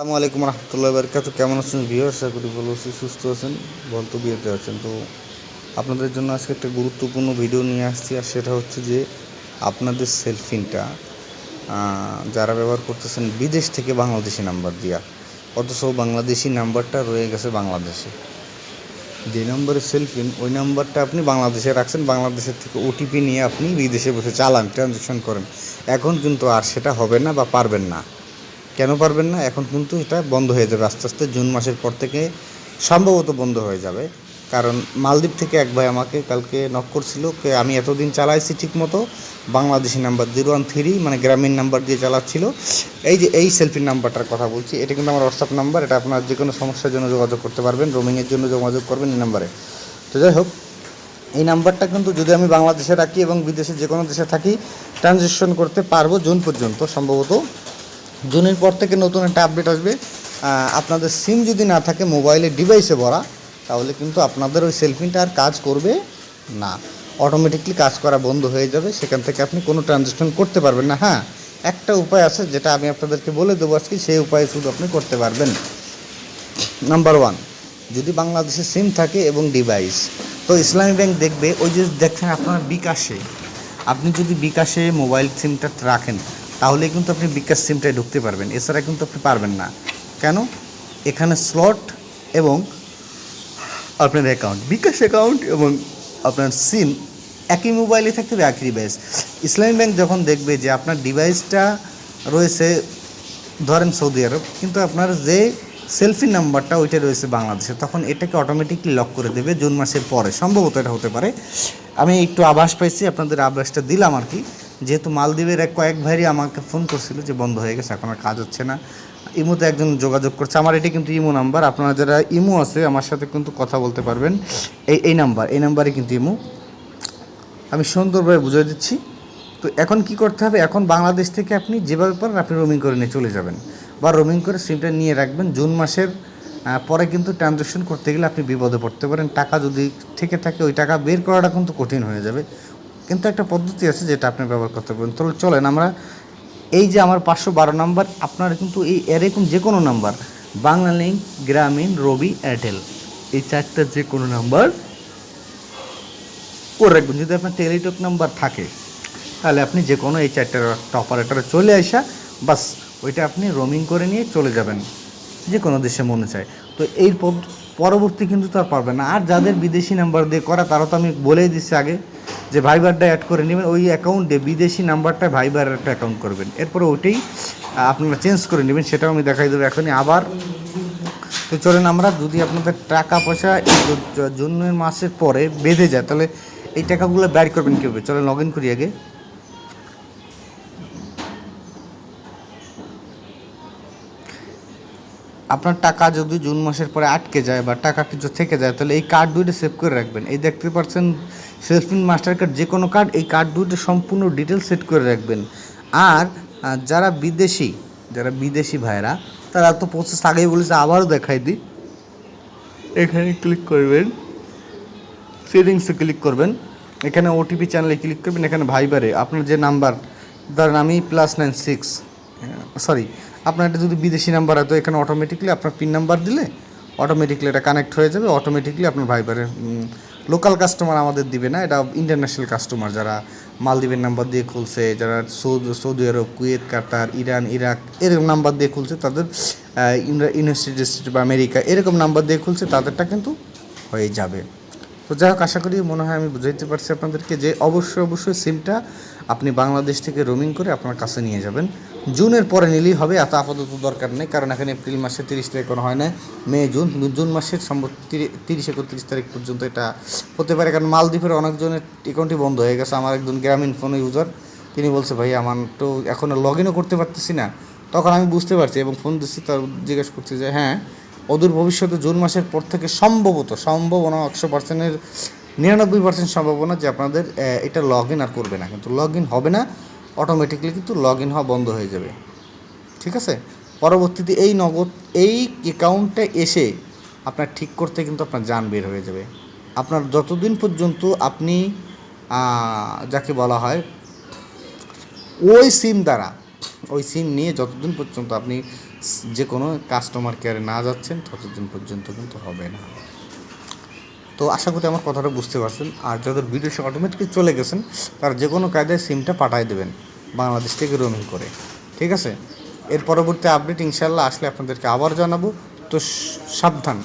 আসসালামু আলাইকুম রহমতুল্লাহ বারকাত কেমন আছেন ভিউ আশা করি ভালো আছি সুস্থ আছেন বলতো বিয়েতে আছেন। তো আপনাদের জন্য আজকে একটা গুরুত্বপূর্ণ ভিডিও নিয়ে আসছি, আর সেটা হচ্ছে যে আপনাদের সেলফিনটা যারা ব্যবহার করতেছেন বিদেশ থেকে বাংলাদেশি নাম্বার দিয়া, অথচ বাংলাদেশি নাম্বারটা রয়ে গেছে বাংলাদেশে। যে নম্বরে সেলফিন ওই নাম্বারটা আপনি বাংলাদেশে রাখছেন, বাংলাদেশের থেকে ওটিপি নিয়ে আপনি বিদেশে বসে চালান ট্রানজ্যাকশন করেন। এখন কিন্তু আর সেটা হবে না বা পারবেন না। কেন পারবেন না? এখন কিন্তু এটা বন্ধ হয়ে যাবে। আস্তে আস্তে জুন মাসের পর থেকে সম্ভবত বন্ধ হয়ে যাবে। কারণ মালদ্বীপ থেকে এক ভাই আমাকে কালকে নক করছিল আমি এতদিন চালাইছি ঠিক মতো Bangladeshi number zero one three মানে গ্রামীণ নাম্বার দিয়ে চালাচ্ছিল। এই যে, এই সেলফির নাম্বারটার কথা বলছি, এটা কিন্তু আমার হোয়াটসঅ্যাপ নাম্বার এটা আপনার যে কোনো সমস্যার জন্য যোগাযোগ করতে পারবেন রোমিংয়ের জন্য যোগাযোগ করবেন এই নাম্বারে তো যাই হোক, এই নাম্বারটা কিন্তু যদি আমি বাংলাদেশে রাখি এবং বিদেশে যে কোনো দেশে থাকি ট্রানজেকশন করতে পারব জুন পর্যন্ত, সম্ভবত জুনের পর থেকে নতুন একটা আপডেট আসবে। আপনাদের সিম যদি না থাকে মোবাইলে ডিভাইসে ভরা, তাহলে কিন্তু আপনাদের ওই সেলফিনটা আর কাজ করবে না। অটোমেটিকলি কাজ করা বন্ধ হয়ে যাবে, সেখান থেকে আপনি কোনো ট্রানজ্যাকশন করতে পারবেন না। হ্যাঁ একটা উপায় আছে, যেটা আমি আপনাদেরকে বলে দেবো আজকে, সেই উপায়ে শুধু আপনি করতে পারবেন। নাম্বার ওয়ান যদি বাংলাদেশে সিম থাকে এবং ডিভাইস তো ইসলামী ব্যাংক দেখবে, ওই যে দেখছেন আপনার বিকাশে, আপনি যদি বিকাশে মোবাইল সিমটা রাখেন তাহলে কিন্তু আপনি বিকাশ সিমটায় ঢুকতে পারবেন। এছাড়া কিন্তু আপনি পারবেন না। কেন? এখানে স্লট এবং আপনার অ্যাকাউন্ট বিকাশ অ্যাকাউন্ট এবং আপনার সিম একই মোবাইলে থাকতে হবে, একই ডিভাইস ইসলামী ব্যাংক যখন দেখবে যে আপনার ডিভাইসটা রয়েছে, ধরেন সৌদি আরব, কিন্তু আপনার যে সেলফি নাম্বারটা ওইটা রয়েছে বাংলাদেশে, তখন এটাকে অটোমেটিকলি লক করে দেবে জুন মাসের পরে। সম্ভবত এটা হতে পারে। আমি একটু আভাস পাইছি, আপনাদের আভাসটা দিলাম আর কি। যেহেতু মালদ্বীপের এক কয়েক ভাইরই আমাকে ফোন করছিল যে বন্ধ হয়ে গেছে, এখন আর কাজ হচ্ছে না। ইমোতে একজন যোগাযোগ করছে, আমার এটি কিন্তু ইমো নাম্বার, আপনারা যারা ইমো আছে, আমার সাথে কিন্তু কথা বলতে পারবেন। এই এই নাম্বার, এই নাম্বারে কিন্তু ইমো। আমি সুন্দরভাবে বুঝিয়ে দিচ্ছি। তো এখন কি করতে হবে? এখন বাংলাদেশ থেকে আপনি যেভাবে পারেন আপনি রোমিং করে নিয়ে চলে যাবেন। বা রোমিং করে সিমটা নিয়ে রাখবেন। জুন মাসের পরে কিন্তু ট্রানজ্যাকশন করতে গেলে আপনি বিপদে পড়তে পারেন। টাকা যদি থেকে থাকে, ওই টাকা বের করাটা কিন্তু কঠিন হয়ে যাবে। কিন্তু একটা পদ্ধতি আছে যেটা আপনি ব্যবহার করতে পারেন তাহলে চলেন আমরা এই যে আমার পাঁচশো বারো নাম্বার, আপনার কিন্তু এই এরকম যে কোনো নাম্বার, বাংলা লিঙ্ক গ্রামীণ, রবি এয়ারটেল এই চারটার যে কোনো নাম্বার করে রাখবেন। যদি আপনার টেলিটক নাম্বার থাকে, তাহলে আপনি যে কোনো এই চারটার একটা অপারেটারে চলে আসা বাস ওইটা আপনি রোমিং করে নিয়ে চলে যাবেন। যে কোনো দেশে মনে চায়। তো এই পরবর্তী কিন্তু তার আর পারবেন না। আর যাদের বিদেশি নাম্বার দিয়ে করা, তারা তো আমি বলেই দিচ্ছি আগে। যে ভাইবারটা অ্যাড করে নেবেন, ওই অ্যাকাউন্টে বিদেশি নাম্বারটা ভাইবার একটা অ্যাকাউন্ট করবেন। এরপরে ওটাই আপনারা চেঞ্জ করে নেবেন, সেটাও আমি দেখাই দেবো এখনই। আবার তো চলেন আমরা যদি আপনাদের টাকা পয়সা জুনের মাসের পরে বেঁধে যায়, তাহলে এই টাকাগুলো ব্যয় করবেন কীভাবে? চলে লগ ইন করি আগে। আপনার টাকা যদি জুন মাসের পরে আটকে যায় বা টাকা কিছু থেকে যায়, তাহলে এই কার্ড দুইটা সেভ করে রাখবেন। এই দেখতে পাচ্ছেন সেলফিন মাস্টার কার্ড যে কোনো কার্ড এই কার্ড দুইটা সম্পূর্ণ ডিটেলস সেট করে রাখবেন। আর যারা বিদেশি যারা বিদেশি ভাইরা, তারা তো প্রসেস আগেই বলেছে, আবারও দেখাই দিই। এখানে ক্লিক করবেন সেটিংসে ক্লিক করবেন। এখানে ওটিপি চ্যানেলে ক্লিক করবেন, এখানে ভাইবারে আপনার যে নাম্বার ধরেন আমি প্লাস নাইন সিক্স সরি আপনার এটা যদি বিদেশি নাম্বার হয়, তো এখানে অটোমেটিকলি আপনার পিন নাম্বার দিলে অটোমেটিকলি এটা কানেক্ট হয়ে যাবে অটোমেটিকলি আপনার ভাইবারের লোকাল কাস্টমার আমাদের দিবে না, এটা ইন্টারন্যাশনাল কাস্টমার যারা মালদ্বীপের নাম্বার দিয়ে খুলছে, যারা Saudi Saudi Arab, Kuwait, Qatar, Iran, Iraq, এরকম নাম্বার দিয়ে খুলছে, তাদের ইউনাইটেড স্টেট বা আমেরিকা এরকম নাম্বার দিয়ে খুলছে, তাদেরটা কিন্তু হয়ে যাবে। তো যাই হোক, আশা করি মনে হয় আমি বুঝাইতে পারছি আপনাদেরকে যে অবশ্যই অবশ্যই সিমটা আপনি বাংলাদেশ থেকে রোমিং করে আপনার কাছে নিয়ে যাবেন। জুনের পরে নিলেই হবে, এত আপাতত দরকার নেই, কারণ এখানে এপ্রিল মাসে তিরিশ তারিখ কোনো হয় না, মে, জুন জুন মাসের সম্ভব তিরিশ, একত্রিশ তারিখ পর্যন্ত এটা হতে পারে, কারণ মালদ্বীপের অনেকজনের অ্যাকাউন্টই বন্ধ হয়ে গেছে। আমার একজন গ্রামীণ ফোন ইউজার, তিনি বলছে, ভাই, আমার তো এখনও লগ করতে পারতেছি না। তখন আমি বুঝতে পারছি এবং ফোন দিচ্ছি তার জিজ্ঞেস করছি যে হ্যাঁ অদূর ভবিষ্যতে জুন মাসের পর থেকে সম্ভবত, সম্ভাবনা একশো পার্সেন্টের নিরানব্বই পার্সেন্ট সম্ভাবনা যে আপনাদের এটা লগ ইন আর করবে না। কিন্তু লগ ইন হবে না অটোমেটিকলি কিন্তু লগ ইন হওয়া বন্ধ হয়ে যাবে। ঠিক আছে? পরবর্তীতে এই নগদ, এই অ্যাকাউন্টে এসে আপনার ঠিক করতে কিন্তু আপনার যান বের হয়ে যাবে। আপনার যতদিন পর্যন্ত আপনি যাকে বলা হয়, ওই সিম দ্বারা, ওই সিম নিয়ে যতদিন পর্যন্ত আপনি যে কোনো কাস্টমার কেয়ারে না যাচ্ছেন, ততদিন পর্যন্ত কিন্তু হবে না। তো আশা করি আমার কথাটা বুঝতে পারছেন। আর যাদের বিদেশে অটোমেটিকলি চলে গেছেন, তারা যে কোনো কায়দায় সিমটা পাঠিয়ে দেবেন, বাংলাদেশ থেকে রোমিং করে। ঠিক আছে? এর পরবর্তী আপডেট ইনশাল্লাহ আসলে আপনাদেরকে আবার জানাব। তো সাবধান।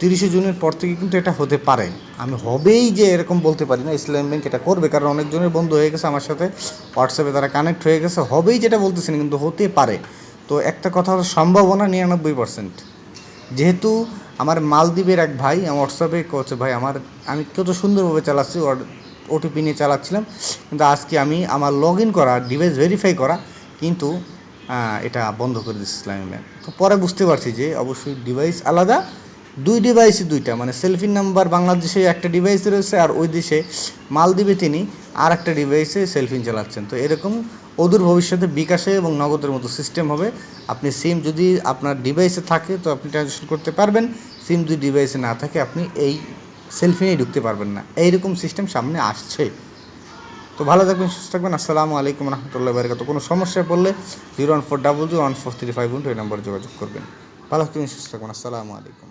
তিরিশে জুনের পর থেকে কিন্তু এটা হতে পারে। আমি হবেই যে এরকম বলতে পারি না, ইসলাম ব্যাংক এটা করবে, কারণ অনেকজনের বন্ধু হয়ে গেছে আমার সাথে। হোয়াটসঅ্যাপে তারা কানেক্ট হয়ে গেছে, হবেই যেটা বলতেছেন, কিন্তু হতে পারে। তো একটা কথা হলো সম্ভাবনা নিরানব্বই পার্সেন্ট যেহেতু আমার মালদ্বীপের এক ভাই, আমার হোয়াটসঅ্যাপে করছে ভাই, আমার, আমি কত সুন্দরভাবে চালাচ্ছি ওটিপি নিয়ে চালাচ্ছিলাম, কিন্তু আজকে আমি আমার লগ ইন করা ডিভাইস ভেরিফাই করা, কিন্তু এটা বন্ধ করে দিচ্ছিলাম তো পরে বুঝতে পারছি যে, অবশ্যই ডিভাইস আলাদা দুই ডিভাইসই দুইটা মানে সেলফি নাম্বার বাংলাদেশে একটা ডিভাইসে রয়েছে আর ওই দেশে মালদ্বীপে তিনি আর একটা ডিভাইসে সেলফিন চালাচ্ছেন। তো এরকম অদূর ভবিষ্যতে বিকাশে এবং নগদের মতো সিস্টেম হবে। আপনি সিম যদি আপনার ডিভাইসে থাকে, তো আপনি ট্রানজেকশন করতে পারবেন। সিম যদি ডিভাইসে না থাকে, আপনি এই সেলফি নিয়ে ঢুকতে পারবেন না। এইরকম সিস্টেম সামনে আসছে। তো ভালো থাকবেন, সুস্থ থাকবেন। আসসালামু আলাইকুম রহমতুল্লাহ বারকাত কোনো সমস্যায় পড়লে zero one four double zero one four three five one two এই নম্বরে যোগাযোগ করবেন। ভালো থাকবেন, সুস্থ থাকবেন। আসসালামু আলাইকুম।